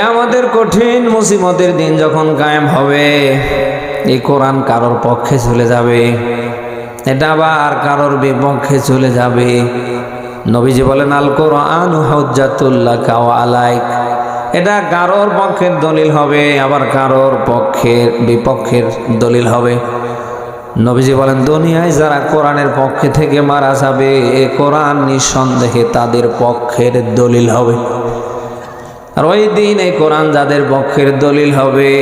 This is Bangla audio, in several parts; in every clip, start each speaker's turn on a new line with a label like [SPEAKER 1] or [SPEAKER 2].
[SPEAKER 1] আমাদের কঠিন মুসিবতের দিন যখন কায়েম হবে, এই কোরআন কারোর পক্ষে চলে যাবে, এটা আবার কারোর বিপক্ষে চলে যাবে। নবীজি বলেন, আল কোরআন হজ্জাতুল্লাহ কাওয়া আলাইক। এটা কারোর পক্ষের দলিল হবে, আবার কারোর পক্ষের বিপক্ষের দলিল হবে। নবীজি বলেন, দুনিয়ায় যারা কোরআনের পক্ষে থেকে মারা যাবে, এ কোরআন নিঃসন্দেহে তাদের পক্ষের দলিল হবে। আর ওই দিন এই কোরআন যাদের পক্ষের দলিল হবে,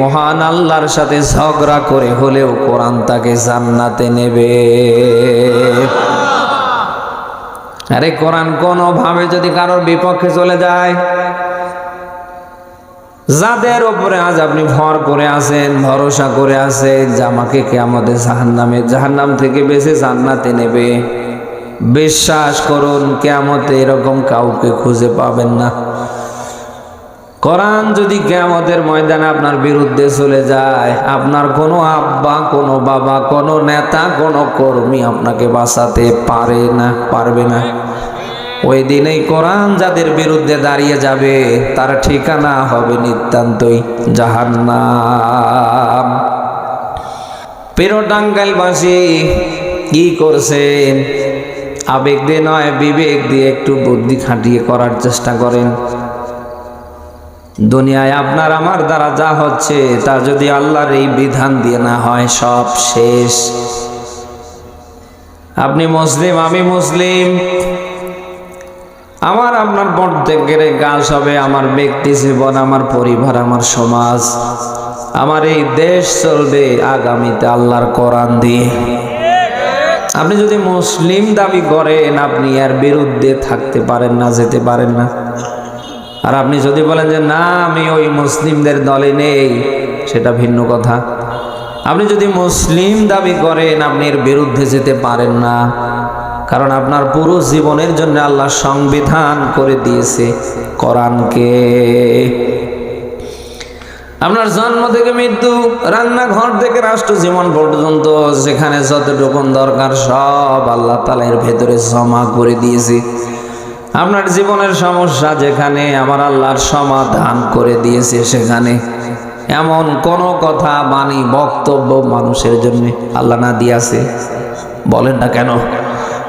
[SPEAKER 1] মহান আল্লাহর সাথে ঝগড়া করে হলেও কোরআন তাকে জান্নাতে নেবে। আরে কোরআন কোনোভাবে যদি কারোর বিপক্ষে চলে যায়, যাদের ওপরে আজ আপনি ভর করে আছেন, ভরসা করে আছেন, যে আমাকে কে আমাদের জাহান্নামে, জাহান্নাম থেকে বেশি জান্নাতে নেবে। বিশ্বাস করুন কেমতে এরকম কাউকে খুঁজে পাবেন না। কোরআন যদি কেমতের ময়দানে আপনার বিরুদ্ধে চলে যায়, আপনার কোনো আব্বা, কোনো বাবা, কোনো নেতা, কোনো কর্মী আপনাকে বাঁচাতে পারে না, পারবে না। ওই দিনেই কোরআন যাদের বিরুদ্ধে দাঁড়িয়ে যাবে, তার ঠিকানা হবে নিতান্তই জাহান্নাম। পেরো টাঙ্গাইলবাসী, কি করছেন? আবেগ দিয়ে নয়, বিবেক দিয়ে একটু বুদ্ধি খাটিয়ে করার চেষ্টা করেন। দুনিয়ায় আপনার, আমার দ্বারা যা হচ্ছে তা যদি আল্লাহর এই বিধান দিয়ে না হয়, সব শেষ। আপনি মুসলিম, আমি মুসলিম। আমার, আপনার প্রত্যেকের গাছ হবে আমার ব্যক্তি জীবন, আমার পরিবার, আমার সমাজ। আমার এই দেশ চলবে আগামীতে আল্লাহর কোরআন দিয়ে। আপনি যদি মুসলিম দাবি করেন, আপনি এর বিরুদ্ধে থাকতে পারেন না, যেতে পারেন না। আর আপনি যদি বলেন যে, না, আমি ওই মুসলিমদের দলে নেই, সেটা ভিন্ন কথা। আপনি যদি মুসলিম দাবি করেন, আপনি এর বিরুদ্ধে যেতে পারেন না। কারণ আপনার পুরো জীবনের জন্য আল্লাহ সংবিধান করে দিয়েছে কোরআনকে। আপনার জন্ম থেকে মৃত্যু, রান্নাঘর থেকে রাষ্ট্র জীবন পর্যন্ত, যেখানে যতটুকুন দরকার সব আল্লাহ তালের ভেতরে জমা করে দিয়েছে। আপনার জীবনের সমস্যা যেখানে আমার আল্লাহর সমাধান করে দিয়েছে সেখানে। এমন কোন কথা, বাণী, বক্তব্য মানুষের জন্য আল্লাহ না দিয়েছে। বলেন না কেন?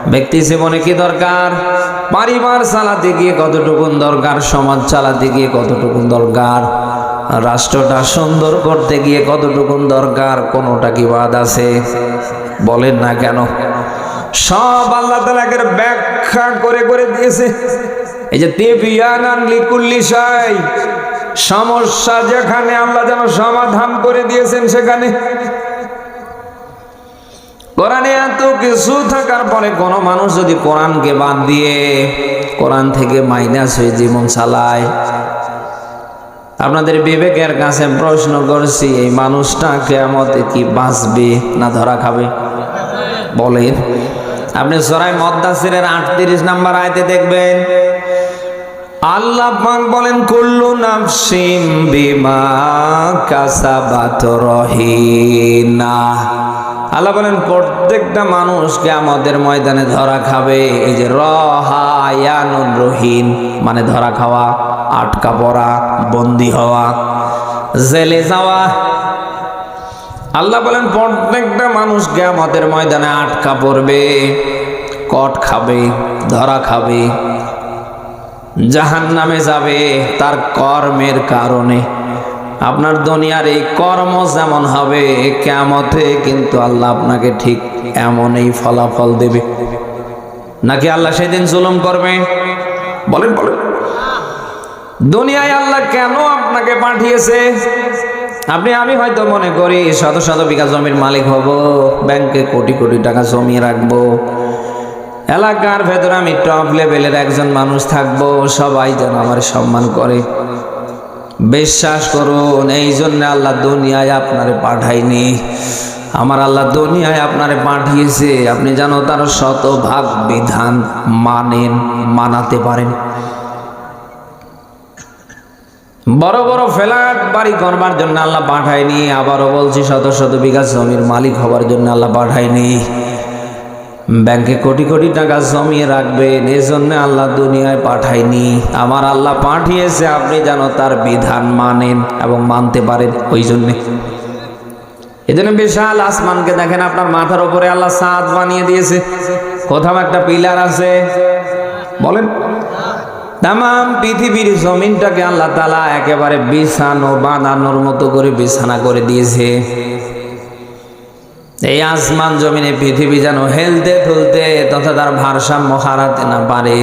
[SPEAKER 1] ব্যক্তি জীবনে কি দরকার? পরিবার চালাতে গিয়ে কতটুকুন দরকার? সমাজ চালাতে গিয়ে কতটুকুন দরকার? রাষ্ট্রটা সুন্দর করতে গিয়ে কতটুকুন দরকার? কোনোটা কি বাদ আছে? বলেন না কেন? সব আল্লাহ তালাকে ব্যাখ্যা করে করে দিয়েছে। এই যে তেবিয়ানান লিকুল্লি সাই সমস্যা যেখানে আল্লাহ যেন সমাধান করে দিয়েছেন সেখানে। কোরআনে এত কিছু থাকার পরে কোন মানুষ যদি কোরআনকে বাদ দিয়ে কোরআন থেকে মাইনাস হয়ে জীবন চালায়, আপনাদের বিবেকের কাছে প্রশ্ন করছি, এই মানুষটা কেমতে কি বাঁচবে না ধরা খাবে? বলেন। আপনি সরাই মদ্দাসিরের আটত্রিশ নাম্বার আয়তে দেখবেন, আল্লাহ পাক বলেন, কুল্লু নাফসিম বিমা কাসাবাত রহিনা। আল্লাহ বলেন, প্রত্যেকটা মানুষকে আমাদের ময়দানে ধরা খাবে, এই যে রহায়ানুর রহিন মানে ধরা খাওয়া, আটকা পড়া, বন্দি হওয়া, জেলে যাওয়া আল্লাহ বলেন, প্রত্যেকটা মানুষকে আমাদের ময়দানে আটকা পড়বে, কট খাবে, ধরা খাবে জাহান নামে যাবে তার কর্মের কারণে। আপনার দুনিয়ার এই কর্ম যেমন হবে কেমতে কিন্তু আল্লাহ আপনাকে ঠিক এমনই ফলাফল দেবে। নাকি আল্লাহ সেদিন জুলুম করবে? বলেন বলেন। দুনিয়ায় আল্লাহ কেন আপনাকে পাঠিয়েছে? আপনি, আমি হয়তো মনে করি শত শত বিঘা জমির মালিক হব, ব্যাংকে কোটি কোটি টাকা জমিয়ে রাখব। এলাকার ভেতরে আমি টপ লেভেলের একজন মানুষ থাকব, সবাই যেন আমার সম্মান করে। বিশ্বাস করুন, এই জন্য আল্লাহ দুনিয়ায় আপনারে পাঠায়নি আমার আল্লাহ দুনিয়ায় আপনারে পাঠিয়েছে, আপনি যেন তার শতভাগ বিধান মানেন, মানাতে পারেন। বড় বড় ফ্ল্যাট বাড়ি করবার জন্য আল্লাহ পাঠায়নি, আবারও বলছি শত শত বিঘা জমির মালিক হবার জন্য আল্লাহ পাঠায়নি। ব্যাংকে কোটি কোটি টাকা জমিয়ে রাখবেন এই জন্য আল্লাহ দুনিয়ায় পাঠায়নি। আমার আল্লাহ পাঠিয়েছে, আপনি যেন তার বিধান মানেন এবং মানতে পারেন ওই জন্যে। এই জন্য বিশাল আসমানকে দেখেন, আপনার মাথার উপরে আল্লাহ সাদ বানিয়ে দিয়েছে। কোথাও একটা পিলার আছে। বলেন। তাম পৃথিবীর জমিনটাকে আল্লাহ তালা একেবারে বিছানো, বাঁধানোর মতো করে বিছানা করে দিয়েছে। এই আসমান জমিনে পৃথিবী যেন হেলতে তুলতে তথা তার ভারসাম্য হারাতে না পারে।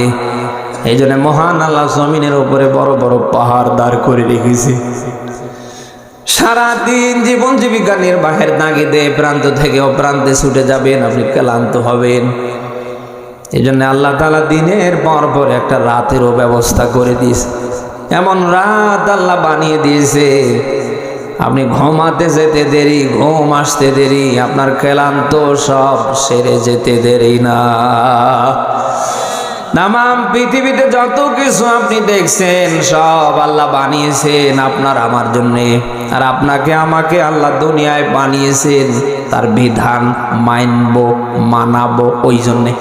[SPEAKER 1] এই জন্য মহান আল্লাহ জমিনের উপরে বড় বড় পাহাড় দাঁড় করে রেখেছে। সারাদিন জীবন জীবিকা নির্বাহের তাগিদে প্রান্ত থেকে অপ্রান্তে ছুটে যাবেন, আপনি ক্লান্ত হবেন। এই জন্য আল্লাহ তালা দিনের পর পর একটা রাতেরও ব্যবস্থা করে দিয়েছে। এমন রাত আল্লাহ বানিয়ে দিয়েছে। আপনি ঘুমাতে যেতে দেরি, ঘুম আসতে দেরি, আপনার ক্লান্ত সব সেরে যেতে দেরি না। নামাম পৃথিবীতে যত কিছু আপনি দেখছেন, সব আল্লাহ বানিয়েছেন আপনার আমার জন্যে। আর আপনাকে, আমাকে আল্লাহ দুনিয়ায় বানিয়েছেন, তার বিধান মানব, মানাবো ওই জন্যে।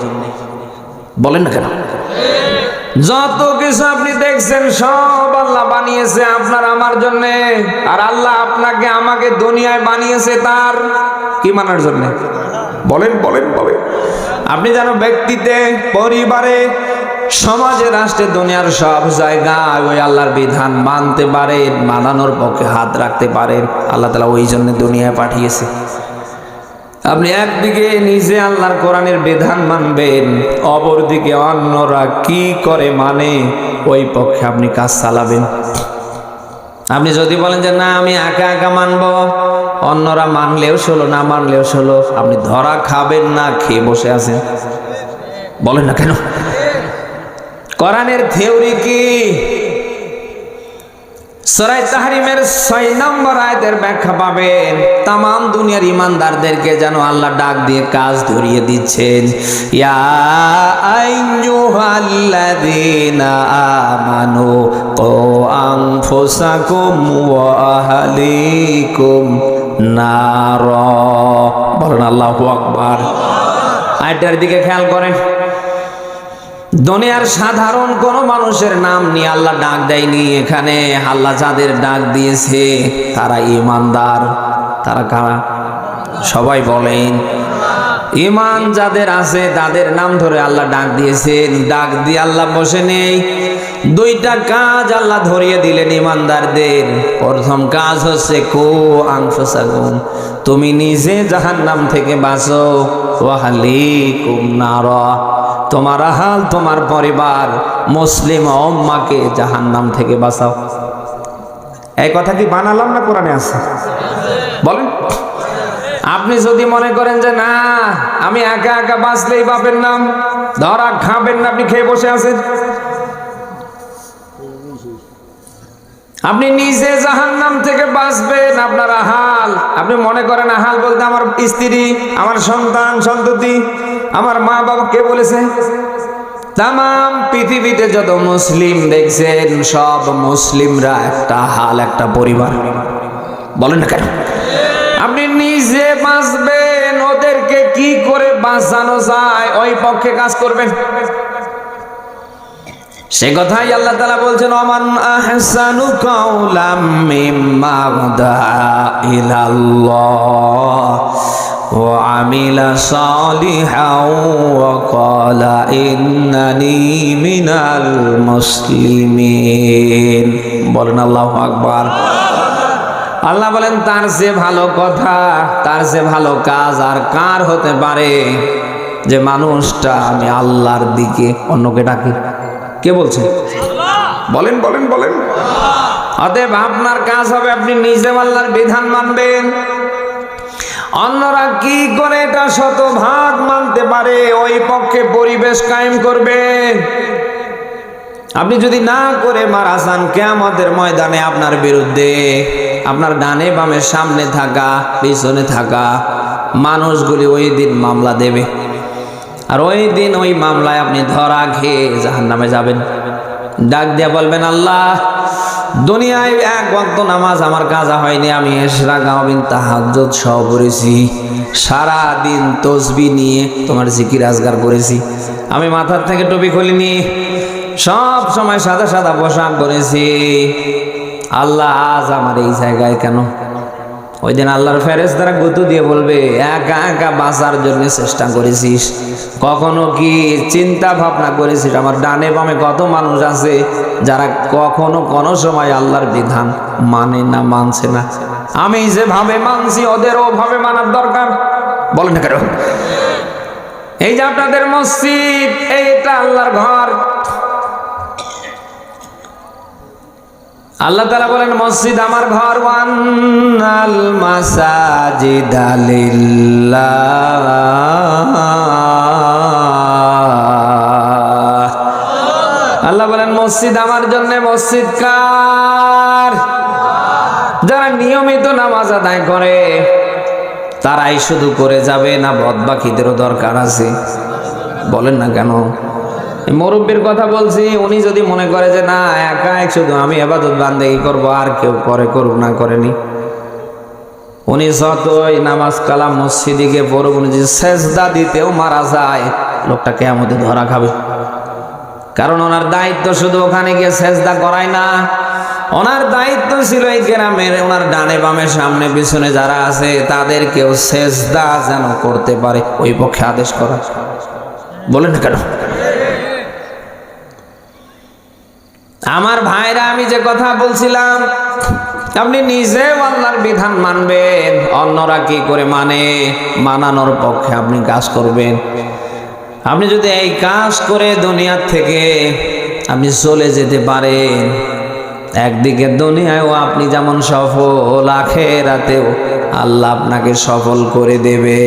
[SPEAKER 1] বলেন না কেন? যত কিছু আপনি দেখছেন, সব আল্লাহ বানিয়েছে আপনার, আমার জন্য। আর আল্লাহ আপনাকে আমাকে দুনিয়ায় বানিয়েছে তার, কি মানার জন্য? বলেন বলেন বলেন। আপনি যেন ব্যক্তিতে, পরিবারে, সমাজে, রাষ্ট্রে, দুনিয়ার সব জায়গায় ওই আল্লাহর বিধান মানতে পারেন, মানানোর পক্ষে হাত রাখতে পারেন, আল্লাহ তালা ওই জন্য দুনিয়ায় পাঠিয়েছে। আপনি একদিকে নিজে আল্লাহর কোরআনের বিধান মানবেন, অপরদিকে অন্যরা কি করে মানে ওই পক্ষে আপনি কাজ চালাবেন। আপনি যদি বলেন যে, না, আমি একা একা মানব। অন্যরা মানলেও ষোলো না মানলেও ষোলো আপনি ধরা খাবেন না, খেয়ে বসে আছেন। বলেন না কেন? কোরআনের থিওরি কি? সরাই তাহারিমের ছয় নম্বর আয়তের ব্যাখ্যা পাবেন। তাম দুনিয়ার ইমানদারদেরকে যেন আল্লাহ ডাক দিয়ে কাজ ধরিয়ে দিচ্ছেন। আমানু কো আনফুসাকুম ওয়া আহলিকুম নার। বলেন আল্লাহু আকবার। আয়টার দিকে খেয়াল করেন। দুনিয়ার সাধারণ কোন মানুষের নাম নিয়ে আল্লাহ ডাক দেয়নি। এখানে আল্লাহ যাদের ডাক দিয়েছে, তারা ইমানদার তারা কারা? সবাই বলেন ইমান যাদের আছে, তাদের নাম ধরে আল্লাহ ডাক দিয়েছেন ডাক দিয়ে আল্লাহ বসে নেই। দুইটা কাজ আল্লাহ ধরিয়ে দিলেন ইমানদারদের প্রথম কাজ হচ্ছে, কো আংশ আংফসাগুম তুমি নিজে জাহান নাম থেকে বাঁচো। ওয়াহালি কুম নারা। তোমার আহাল, তোমার পরিবার, মুসলিম অম্মাকে জাহান নাম থেকে বাঁচাও। এই কথা কি বানালাম না কোরআনে আছে? বলেন। আপনি যদি মনে করেন যে, না, আমি একা একা বাঁচলেই বাপের নাম, ধরা খাবেন না, আপনি খেয়ে বসে আছেন। আপনি নিজে জাহান নাম থেকে বাঁচবেন, আপনার আহাল। আপনি মনে করেন, আহাল বলতে আমার স্ত্রী, আমার সন্তান, সন্ততি, আমার মা বাবা, কে বলেছে? তাম পৃথিবীতে যত মুসলিম দেখছেন, সব মুসলিমরা একটা হাল, একটা পরিবার। বলেন না কেন? আপনি নিজে বাঁচবেন, ওদেরকে কি করে বাঁচানো যায়? ওই পক্ষে কাজ করবেন। সে কথাই আল্লাহ তালা বলছেন অমান আহসানু কাউলাম মিম্মা ইলাল্লাহ। ও আমিলা সালিহাও ওয়া ক্বালা ইন্নানি মিনাল মুসলিমিন। বলেন আল্লাহ আকবার। আল্লাহ বলেন, তার যে ভালো কথা, তার যে ভালো কাজ আর কার হতে পারে? যে মানুষটা আমি আল্লাহর দিকে অন্যকে ডাকি। কে বলছে? বলেন বলেন বলেন। অতএব আপনার কাজ হবে আপনি নিজে আল্লাহর বিধান মানবেন। অন্যরা কি করে এটা শতভাগ মানতে পারে, ওই পক্ষে পরিবেশ কায়েম করবেন আপনি যদি না করে মারা যান, কেয়ামতের ময়দানে আপনার বিরুদ্ধে, আপনার ডানে বামের সামনে থাকা, পিছনে থাকা মানুষগুলি ওই দিন মামলা দেবে। আর ওই দিন ওই মামলায় আপনি ধরা খেয়ে জাহান নামে যাবেন। ডাক দিয়ে বলবেন, আল্লাহ, দুনিয়ায় এক বক্ত নামাজ আমার কাজা হয়নি, আমি এসরা গাওবিন তাহাজ্জত সহ পড়েছি। সারা দিন তসবি নিয়ে তোমার জিকির আজগার করেছি। আমি মাথার থেকে টুপি খুলিনি, সব সময় সাদা সাদা পোশাক করেছি আল্লাহ, আজ আমার এই জায়গায় কেন ওই দিন আল্লাহর ফেরেস দ্বারা গুতু দিয়ে বলবে, একা একা বাঁচার জন্য চেষ্টা করেছিস। কখনো কি চিন্তা ভাবনা করেছিস? আমার ডানে বামে কত মানুষ আছে যারা কখনো কোনো সময় আল্লাহর বিধান মানে না, মানছে না? আমি যেভাবে মানছি ওদেরও ভাবে মানার দরকার। বলেন না কেন? এই যে আপনাদের মসজিদ, এইটা আল্লাহর ঘর। আল্লাহ তালা বলেন, মসজিদ আমার ঘর, ওয়ান্নাল মাসাজিদ আল্লাহ বলেন, মসজিদ আমার জন্য মসজিদ কার? যারা নিয়মিত নামাজ আদায় করে, তারাই শুধু করে যাবে না, বদবাকিদেরও দরকার আছে। বলেন না কেন? মুরব্বীর কথা বলছি, উনি যদি মনে করে যে না, একা এক শুধু আমি আবাদত বান্দেগি করব, আর কেউ করে করুক না করেনি। উনি যতই নামাজ কালাম মসজিদিকে পড়ব উনি যে সেজদা দিতেও মারা যায়, লোকটা কেমতে ধরা খাবে। কারণ ওনার দায়িত্ব শুধু ওখানে গিয়ে সেজদা করায় না, ওনার দায়িত্ব ছিল এই গ্রামের, ওনার ডানে বামে সামনে পিছনে যারা আছে, তাদেরকেও সেজদা যেন করতে পারে, ওই পক্ষে আদেশ করা। বলেন কেন? আমার ভাইরা, আমি যে কথা বলছিলাম, আপনি নিজেও আল্লাহর বিধান মানবেন, অন্যরা কি করে মানে? মানানোর পক্ষে আপনি কাজ করবেন। আপনি যদি এই কাজ করে দুনিয়ার থেকে আপনি চলে যেতে পারেন, একদিকে দুনিয়ায়ও আপনি যেমন সফল, আখেরাতেও আল্লাহ আপনাকে সফল করে দেবে।